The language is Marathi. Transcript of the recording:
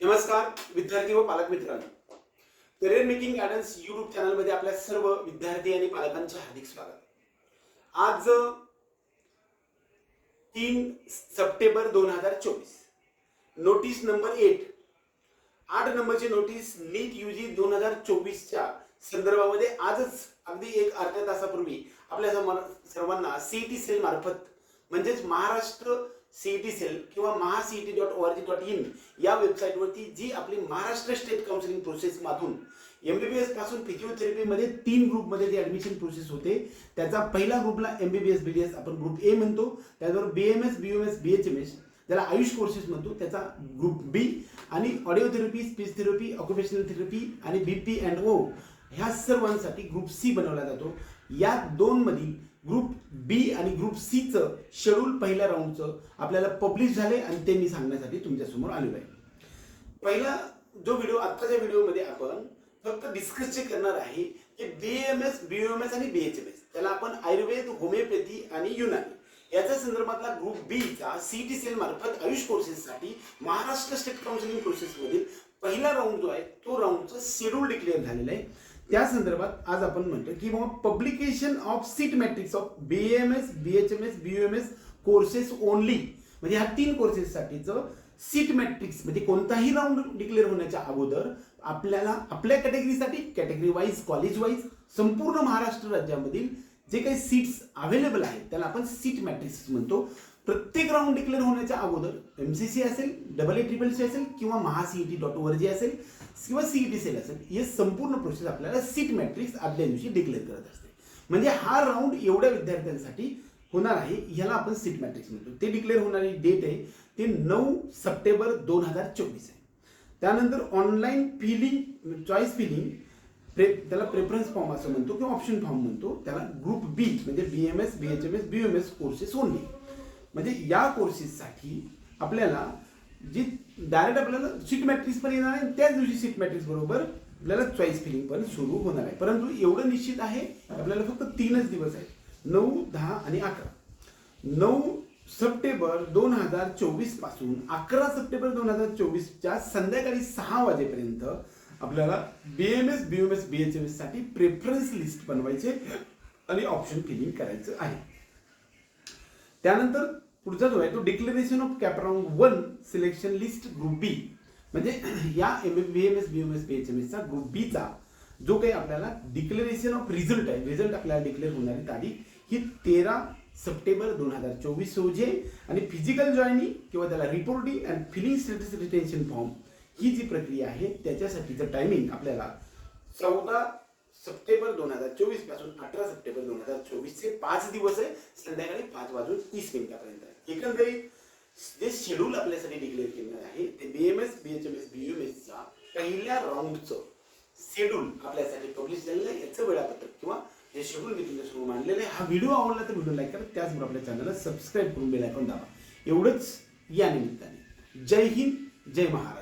नमस्कार विद्यार्थी व पालक मित्रांनो. करिअर मेकिंग गायडन्स युट्यूब चॅनलमध्ये आपल्या सर्व विद्यार्थी आणि पालकांचे हार्दिक स्वागत. आज तीन सप्टेंबर दोन हजार चोवीस. नोटीस नंबर एट आठ नंबरची नोटीस नीट युजी दोन हजार चोवीसच्या संदर्भामध्ये आजच अगदी एक अर्ध्या तासापूर्वी आपल्यासमोर सर्वांना सीईटी सेल मार्फत म्हणजेच महाराष्ट्र सीईटी सेल किंवा MahaCET dot O R G dot in या वेबसाईटवरती जी आपली महाराष्ट्र स्टेट काउन्सिलिंग प्रोसेसमधून एम बी बी एसपासून फिजिओथेरपीमध्ये तीन ग्रुपमध्ये जी ॲडमिशन प्रोसेस होते त्याचा पहिला ग्रुपला M B B S B D S आपण ग्रुप ए म्हणतो. त्याचबरोबर B M S B M S B H M S ज्याला आयुष कोर्सेस म्हणतो त्याचा ग्रुप बी आणि audio therapy speech therapy occupational therapy आणि बी पी अँड ओ ह्या सर्वांसाठी ग्रुप सी बनवला जातो. या दोनमधील ग्रुप बी आणि ग्रुप सीचं शेड्यूल पहिल्या राऊंडचं आपल्याला पब्लिश झाले आणि ते मी सांगण्यासाठी तुमच्यासमोर आलेलो आहे. पहिला जो व्हिडिओ आत्ताच्या व्हिडिओमध्ये आपण फक्त डिस्कस जे करणार आहे की B M S B M S आणि बी एच एम एस त्याला आपण आयुर्वेद होमिओपॅथी आणि युनानी. याच्या संदर्भातला ग्रुप बीचा सी टी सेल मार्फत आयुष कोर्सेससाठी महाराष्ट्र स्टेट काउन्सिलिंग प्रोसेसमधील पहिला राऊंड जो आहे तो राऊंडचं शेड्यूल डिक्लेअर झालेलं आहे. त्या संदर्भात आज आपण म्हणतो की बाबा publication of seat matrix of B M S B H M S B M S courses only म्हणजे ह्या तीन कोर्सेससाठीचं सीट मॅट्रिक्स म्हणजे कोणताही राऊंड डिक्लेअर होण्याच्या अगोदर आपल्याला आपल्या कॅटेगरीसाठी कॅटेगरी वाईज कॉलेज वाईज संपूर्ण महाराष्ट्र राज्यामधील जे काही सीट्स अवेलेबल आहेत त्याला आपण सीट मॅट्रिक्स म्हणतो. प्रत्येक राऊंड डिक्लेअर होण्याच्या अगोदर एम सी सी असेल डबल ए ट्रिपल सी असेल किंवा महासीईटी डॉट ओ जी असेल किंवा सीईटी सेल असेल हे संपूर्ण प्रोसेस आपल्याला सीट मॅट्रिक्स आदल्या दिवशी डिक्लेअर करत असते. म्हणजे हा राऊंड एवढ्या विद्यार्थ्यांसाठी होणार आहे ह्याला आपण सीट मॅट्रिक्स म्हणतो. ते डिक्लेअर होणारी डेट आहे ते नऊ सप्टेंबर दोन हजार चोवीस आहे. त्यानंतर ऑनलाईन फिलिंग चॉईस फिलिंग प्रे त्याला प्रेफरन्स फॉर्म असं म्हणतो किंवा ऑप्शन फॉर्म म्हणतो. त्याला ग्रुप बी म्हणजे B M S B H M S B M S courses only म्हणजे या कोर्सेससाठी आपल्याला जी डायरेक्ट आपल्याला सीट मॅट्रिक्स पण येणार आहे त्याच दिवशी सीट मॅट्रिक्स बरोबर आपल्याला चॉईस फिलिंग पण सुरू होणार आहे. परंतु एवढं निश्चित आहे आपल्याला फक्त तीनच दिवस आहेत. नऊ दहा आणि अकरा. नऊ सप्टेंबर दोन हजार चोवीसपासून अकरा सप्टेंबर दोन हजार चोवीसच्या संध्याकाळी सहा वाजेपर्यंत आपल्याला B M S B M S B H M एससाठी preference list बनवायचे आणि ऑप्शन फिलिंग करायचं आहे. त्यानंतर पुढचा जो आहे तो declaration of cap round one selection list group B म्हणजे या M B M S B M S B H M एसचा group बीचा जो काही आपल्याला डिक्लेरेशन ऑफ रिझल्ट आहे रिझल्ट आपल्याला डिक्लेअर होणारी तारीख ही तेरा सप्टेंबर दोन हजार चोवीस रोजी आहे. आणि फिजिकल जॉईनिंग किंवा त्याला reporting and filling status retention form ही जी प्रक्रिया आहे त्याच्यासाठीचं टायमिंग आपल्याला चौदा सप्टेंबर दोन हजार चोवीसपासून अठरा सप्टेंबर दोन हजार चोवीस चे पाच दिवस आहे. संध्याकाळी पाच वाजून तीस मिनिटापर्यंत आहे. एकंदरीत जे शेड्यूल आपल्यासाठी डिक्लेअर केलेलं आहे ते B M S B H M S B M एसच्या पहिल्या राऊंडचं शेड्यूल आपल्यासाठी पब्लिश झालेलं आहे. याचं वेळापत्रक किंवा जे शेड्यूल मी तुमच्यासमोर मांडलेलं आहे हा व्हिडिओ आवडला तर व्हिडिओ लाईक करा. त्याचबरोबर आपल्या चॅनलला सबस्क्राईब करून बेल आयकॉन दाबा. एवढंच या निमित्ताने. जय हिंद जय महाराष्ट्र.